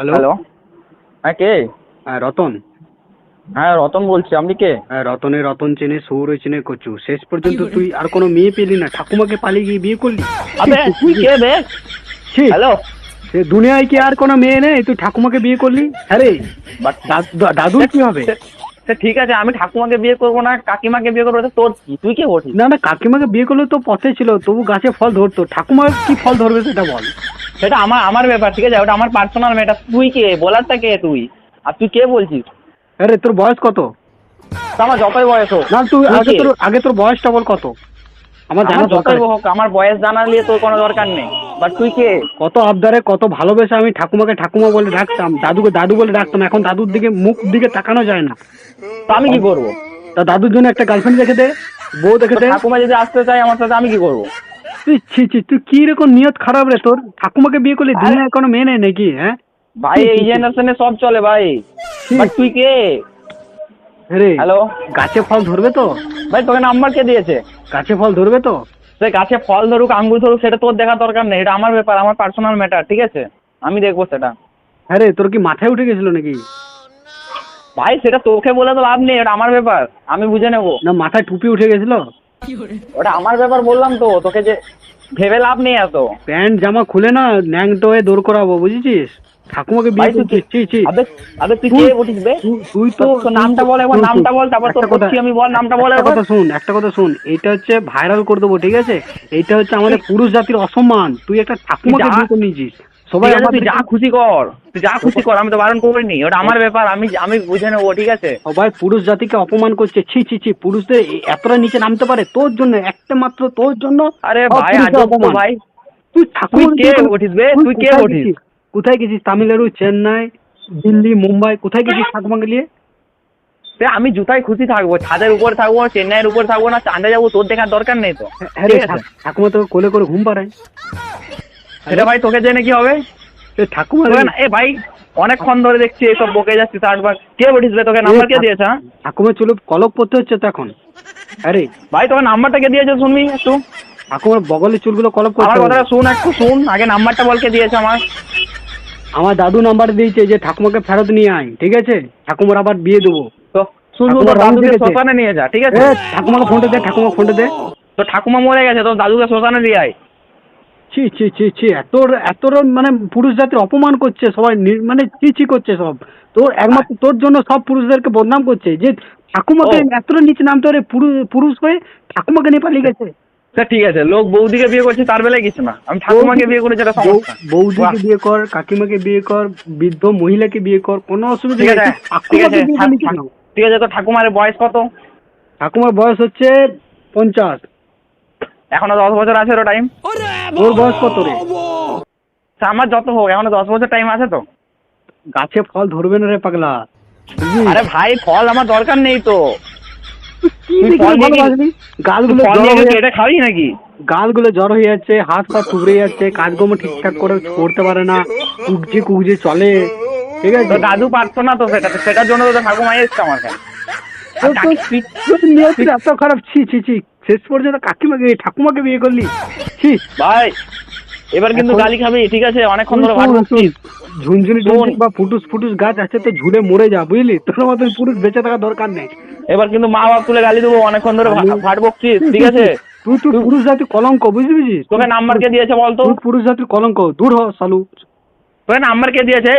Hello hello হ্যাঁ কে? হ্যাঁ রতন। হ্যাঁ রতন বলছি আপনি কে? হ্যাঁ রতনে রতন চেনে সৌর চেনে কচু। শেষ পর্যন্ত তুই আর কোনো মেয়ে পেলি না ঠাকুমাকে পালিয়ে গিয়ে বিয়ে করলি? আবে তুই কে বে? হ্যালো? সে দুনিয়ায় কি আর কোনো মেয়ে নেই? তুই ঠাকুমাকে বিয়ে করলি? হ্যাঁ রে কি হবে? সে ঠিক আছে আমি ঠাকুমাকে বিয়ে করব না কাকিমাকে বিয়ে করব তোর কি? তুই কে বলছিস? না না কাকিমাকে বিয়ে করলে তো পথে ছিল তবু গাছে ফল ধরতো। ঠাকুমা কি ফল ধরবে সেটা বল। সেটা আমার আমার ব্যাপার ঠিক আছে? ওটা আমার পার্সোনাল ম্যাটার তুই কে? বলারটা কে তুই? আর তুই কে বলছিস? আরে তোর বয়স কত? আমার যতই বয়স হোক না তুই আগে তোর আগে তোর বয়সটা বল কত? আমার জানা দরকার। হোক আমার বয়স জানা নিয়ে তোর কোনো দরকার নেই। বাট তুই কে? কত আবদারে কত ভালোবেসে আমি ঠাকুমাকে ঠাকুমা বলে ডাকতাম দাদুকে দাদু বলে ডাকতাম এখন দাদুর দিকে মুখ দিকে তাকানো যায় না। তো আমি কি করব? তা দাদুর জন্য একটা গার্লফ্রেন্ড দেখে দে বউ দেখে দে। ঠাকুমা যদি আসতে চাই আমার সাথে আমি কি করব? তুই ছি ছি তুই কি রকম নিয়ত খারাপ রে তোর? ঠাকুমাকে বিয়ে করলে দুনিয়ায় কোনো মেয়ে নেই নাকি হ্যাঁ? ভাই এই জেনারেশনে সব চলে ভাই। বাট তুই কে? রে হ্যালো? গাছে ফল ধরবে তো? ভাই তোকে নাম্বার কে দিয়েছে? গাছে ফল ধরবে তো? সে গাছে ফল ধরুক আঙ্গুর ধরুক সেটা তোর দেখার দরকার নেই এটা আমার ব্যাপার আমার পার্সোনাল ম্যাটার ঠিক আছে? আমি দেখব সেটা। হ্যাঁ রে তোর কি মাথায় উঠে গেছিল নাকি? ভাই সেটা তোকে বলে তো লাভ নেই এটা আমার ব্যাপার আমি বুঝে নেব। না মাথায় টুপি উঠে গেছিল? ওটা আমার ব্যাপার বললাম তো তোকে যে ভেবে লাভ নেই এত। প্যান্ট জামা খুলে না ন্যাংটো হয়ে দৌড় করাবো বুঝেছিস? ঠাকুমাকে বিয়ে করছিস ছি ছি। আবে আবে তুই কে বলিস বে? তুই- তো নামটা বল একবার নামটা বল তারপর তোর কথা- করছি আমি বল নামটা বল একটা কথা শুন একটা কথা শুন। এটা হচ্ছে ভাইরাল করে দেবো ঠিক আছে? এটা হচ্ছে আমাদের পুরুষ জাতির অসম্মান। তুই একটা ঠাকুমাকে বিয়ে করে নিয়েছিস। সবাই তুই যা খুশি কর তুই যা খুশি কর আমি তো বারণ করিনি ওটা আমার ব্যাপার আমি আমি বুঝে নেব ঠিক আছে? সবাই পুরুষ জাতিকে অপমান করছে ছি ছি ছি পুরুষদের এতটা নিচে নামতে পারে তোর জন্য একটা মাত্র তোর জন্য আরে ভাই অপমান। ভাই। তুই ঠাকুর কে উঠিস বে? তুই কে উঠিস? কোথায় গেছিস? তামিলনাড়ু চেন্নাই দিল্লি মুম্বাই কোথায় গেছিস ঠাকুমাকে নিয়ে? আমি জুতায় খুশি থাকব ছাদের উপর থাকব চেন্নাইয়ের উপর থাকব না চাঁদে যাব তোর দেখার দরকার নেই তো। হ্যাঁ ঠা- ঠাকুমা তোকে কোলে করে ঘুম পাড়ায়। এটা ভাই তোকে জেনে কি হবে? এ ঠাকুমা এ ভাই অনেকক্ষণ ধরে দেখছি এসব বকে আটবার কে বলিস বে তোকে নাম্বার কে দিয়েছে হ্যাঁ? কলক পড়তে হচ্ছে তো এখন। আরে ভাই তোকে নাম্বারটা কে দিয়েছে শুনবি একটু? ঠাকুমার বগলের চুলগুলো কলপ আমার কথাটা শুন একটু শুন আগে নাম্বারটা বল কে দিয়েছে আমার। আমার দাদু নাম্বার দিয়েছে যে ঠাকুমাকে ফেরত নিয়ে আয় ঠিক আছে? ঠাকুমার আবার বিয়ে দেবো। তো ঠাকুমা তোর দাদুকে। শ্মশানে নিয়ে যা ঠিক আছে? ঠাকুমাকে ফোনটা দে ঠাকুমা ফোনটা দে। তো ঠাকুমা মরে গেছে তোর দাদুকে শ্মশানে দিয়ে আয়। ছি ছি ছি ছি এত এত মানে পুরুষ জাতির অপমান করছে সবাই নি- মানে ছি ছি করছে সব। তোর একমাত্র তোর জন্য সব পুরুষদেরকে বদনাম করছে। যে ঠাকুমাকে ও। এতটা নিচে নামতে পারে পুরুষ পুরুষ হয়ে ঠাকুমাকে নিয়ে পালিয়ে গেছে। তা ঠিক আছে লোক বৌদিকে বিয়ে করছে তার বেলায় কিছু না। আমি ঠাকুমাকে বিয়ে করেছি এটা সমস্যা। বৌদিকে বিয়ে কর কাকিমাকে বিয়ে কর বৃদ্ধ মহিলাকে বিয়ে কর কোনো অসুবিধা ঠিক আছে ঠিক আছে ঠিক আছে তো ঠাকুমার বয়স কত? ঠাকুমার বয়স হচ্ছে পঞ্চাশ। এখনও দশ বছর আছে তো টাইম ওর বয়স কত রে? আমার যত হোক এখনও দশ বছর টাইম আছে তো। গাছে ফল ধরবে না রে পাগলা। আরে ভাই ফল আমার দরকার নেই তো? গালগুলো এটা খাবি নাকি? গালগুলো জ্বর হয়ে যাচ্ছে হাত পা থুবড়ে যাচ্ছে কাজকর্ম ঠিকঠাক করে করতে পারে না কুগজে কুগজে চলে। ঠিক আছে? তো দাদু পারতো না তো সেটা সেটার জন্য তো ঠাকুমা এসছে আমার কাছে খারাপ ছি ছি ছি। শেষ পর্যন্ত কাকিমাকে ঠাকুমাকে বিয়ে করলি? ছি। ভাই এবার কিন্তু গালি খাবি ঠিক আছে? অনেকক্ষণ ধরে বকছিস ঝুনঝুনি বা ফুটুস ফুটুস গাছ আছে তো ঝুলে মরে যা বুঝলি? তোর মতন পুরুষ বেঁচে থাকার দরকার নেই। এবার কিন্তু মা বাপ তুলে গালি দেবো অনেকক্ষণ ধরে ভাট বকছিস ঠিক আছে? তুই তুই পুরুষ জাতির কলঙ্ক বুঝলি বুঝিস তোকে নাম্বার কে দিয়েছে বলতো? পুরুষ জাতির কলঙ্ক দূর হ সালু। তোকে নাম্বার কে দিয়েছে?